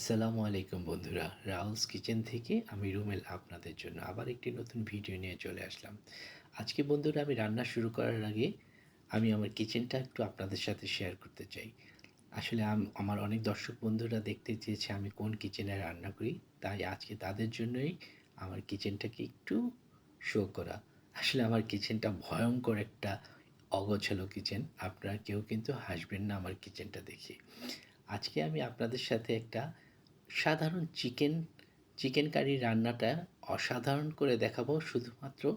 আসসালামু আলাইকুম বন্ধুরা রাউলস কিচেন থেকে আমি রুমেল আপনাদের জন্য আবার একটি নতুন ভিডিও নিয়ে চলে আসলাম। আজকে বন্ধুরা আমি রান্না শুরু করার আগে আমি আমার কিচেনটা একটু আপনাদের সাথে শেয়ার করতে চাই। আসলে আমার অনেক দর্শক বন্ধুরা দেখতে চেয়েছে আমি কোন কিচেনে রান্না করি, তাই আজকে তাদের জন্যই আমার কিচেনটাকে একটু শো করা। আসলে আমার কিচেনটা ভয়ঙ্কর একটা অগোছালো কিচেন, আপনারা কেউ কিন্তু হাসবেন না আমার কিচেনটা দেখে। আজকে আমি আপনাদের সাথে একটা সাধারণ চিকেন চিকেন কারি রান্নাটা অসাধারণ করে দেখাবো শুধুমাত্র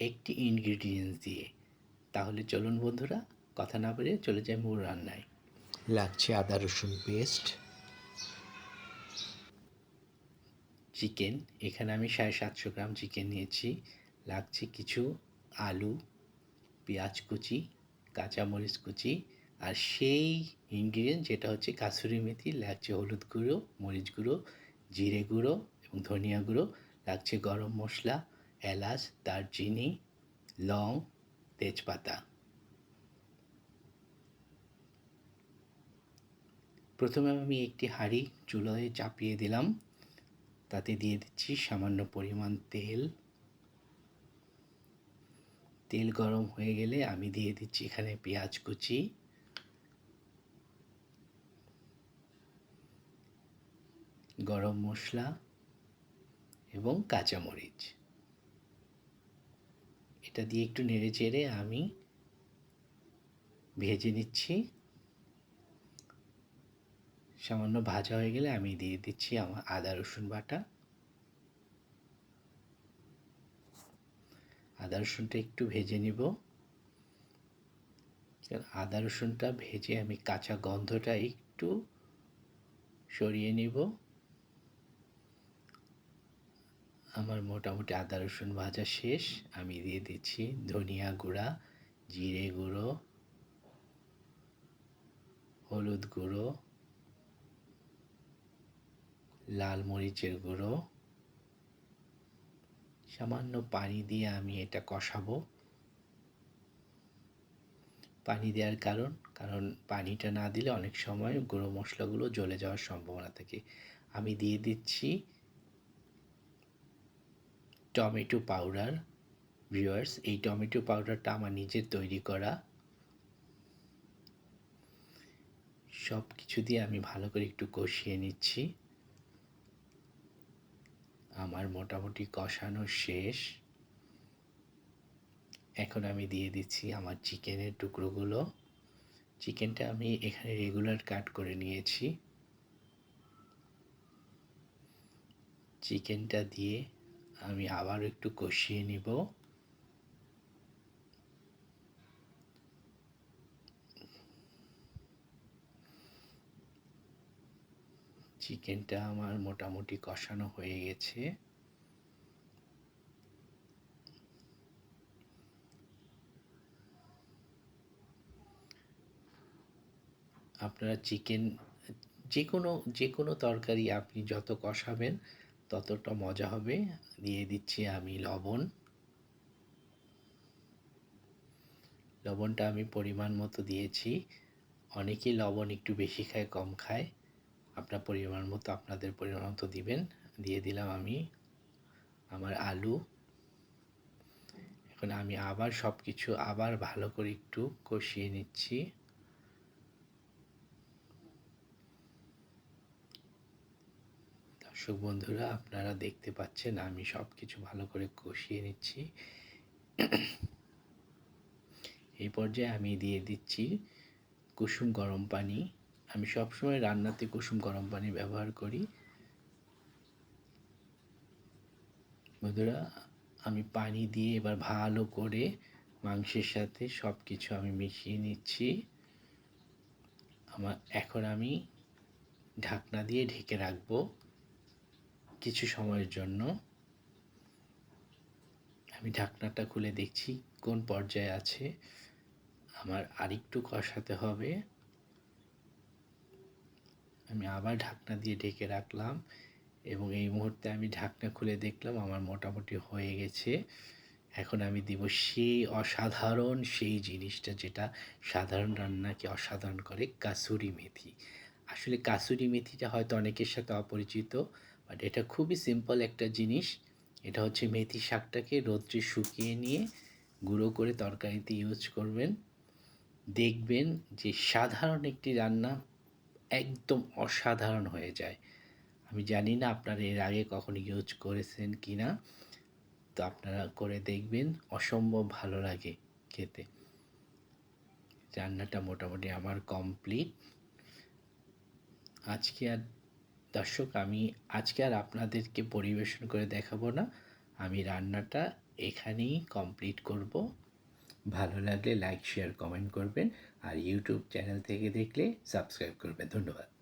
একটি ইনগ্রিডিয়েন্টস দিয়ে। তাহলে চলুন বন্ধুরা কথা না বলে চলে যাই মূল রান্নায়। লাগছে আদা রসুন পেস্ট চিকেন এখানে আমি সাড়ে সাতশো গ্রাম চিকেন নিয়েছি। লাগছে কিছু আলু পেঁয়াজ কুচি কাঁচামরিচ কুচি আর সেই ইনগ্রিডিয়েন্ট যেটা হচ্ছে কাসুরি মেথি, লাগছে হলুদ গুঁড়ো, মরিচ গুঁড়ো, জিরে গুঁড়ো এবং ধনিয়া গুঁড়ো, লাগছে গরম মশলা, এলাচ, দারচিনি, লং, তেজপাতা। প্রথমে আমি একটি হাঁড়ি চুলোয় চাপিয়ে দিলাম। তাতে দিয়ে দিচ্ছি সামান্য পরিমাণ তেল। তেল গরম হয়ে গেলে আমি দিয়ে দিচ্ছি এখানে পেঁয়াজ কুচি। গরম মশলা এবং কাঁচামরিচ। এটা দিয়ে একটু নেড়ে চেড়ে আমি ভেজে নিচ্ছি। সামান্য ভাজা হয়ে গেলে আমি দিয়ে দিচ্ছি আমার আদা, রসুন বাটা। আদা, রসুনটা একটু ভেজে নিব। আদা, রসুনটা ভেজে আমি কাঁচা গন্ধটা একটু সরিয়ে নিব। আমার মোটামুটি আদা, রসুন ভাজা শেষ। আমি দিয়ে দিচ্ছি ধনিয়া গুঁড়া, জিরে গুঁড়ো, হলুদ গুঁড়ো, লাল মরিচের গুঁড়ো। সামান্য পানি দিয়ে আমি এটা কষাবো। পানি দেওয়ার কারণ কারণ পানিটা না দিলে অনেক সময় গুঁড়ো মশলাগুলো জ্বলে যাওয়ার সম্ভাবনা থাকে। আমি দিয়ে দিচ্ছি টমেটো পাউডার ভিউয়ার্স এই টমেটো পাউডারটা আমার নিজের তৈরি করা। সব কিছু দিয়ে আমি ভালো করে একটু কষিয়ে নিচ্ছি। আমার মোটামুটি কষানো শেষ। এখন আমি দিয়ে দিচ্ছি আমার চিকেনের টুকরোগুলো। চিকেনটা আমি এখানে রেগুলার কাট করে নিয়েছি। চিকেনটা দিয়ে আমি আবার একটু কষিয়ে নিব। চিকেনটা আমার মোটামুটি কষানো হয়ে গেছে। আপনারা চিকেন, যে কোনো যে কোনো তরকারি আপনি যত কষাবেন ততটা মজা হবে। দিয়ে দিচ্ছি আমি লবণ। লবণটা আমি পরিমাণ মতো দিয়েছি। অনেকেই লবণ একটু বেশি খায়, কম খায়। আপনার পরিমাণ মতো, আপনাদের পরিমাণ মতো দিবেন। দিয়ে দিলাম আমি আমার আলু। এখন আমি আবার সব কিছু আবার ভালো করে একটু কষিয়ে নিচ্ছি। দর্শক বন্ধুরা, আপনারা দেখতে পাচ্ছেন আমি সব কিছু ভালো করে কষিয়ে নিচ্ছি। এই পর্যায়ে আমি দিয়ে দিচ্ছি কুসুম গরম পানি। আমি সবসময় রান্নাতে কুসুম গরম পানি ব্যবহার করি। বন্ধুরা, আমি পানি দিয়ে এবার ভালো করে মাংসের সাথে সব কিছু আমি মিশিয়ে নিচ্ছি। আমার, এখন আমি ঢাকনা দিয়ে ঢেকে রাখব। কিছু সময়ের জন্য আমি ঢাকনাটা খুলে দেখছি কোন পর্যায়ে আছে। আমার আরেকটু কষাতে হবে। আমি আবার ঢাকনা দিয়ে ঢেকে রাখলাম এবং এই মুহূর্তে আমি ঢাকনা খুলে দেখলাম, আমার মোটামুটি হয়ে গেছে। এখন আমি দিব সেই অসাধারণ, সেই জিনিসটা যেটা সাধারণ রান্নাকে অসাধারণ করে, কাসুরি মেথি। আসলে কাসুরি মেথিটা হয়তো অনেকের সাথে অপরিচিত বাট এটা খুবই সিম্পল একটা জিনিস। এটা হচ্ছে মেথি শাকটাকে রোদ্রে শুকিয়ে নিয়ে গুঁড়ো করে তরকারিতে ইউজ করবেন। দেখবেন যে সাধারণ একটি রান্না একদম অসাধারণ হয়ে যায়। আমি জানি না আপনারা এর আগে কখনো ইউজ করেছেন কি না তো আপনারা করে দেখবেন, অসম্ভব ভালো লাগে খেতে। রান্নাটা মোটামুটি আমার কমপ্লিট আজকে আর দর্শক, আমি আজকে আর আপনাদেরকে পরিবেশন করে দেখাবো না। আমি রান্নাটা এখানেই কমপ্লিট করব। ভালো লাগলে লাইক শেয়ার কমেন্ট করবেন। আর ইউটিউব চ্যানেল থেকে দেখলে সাবস্ক্রাইব করবেন। ধন্যবাদ।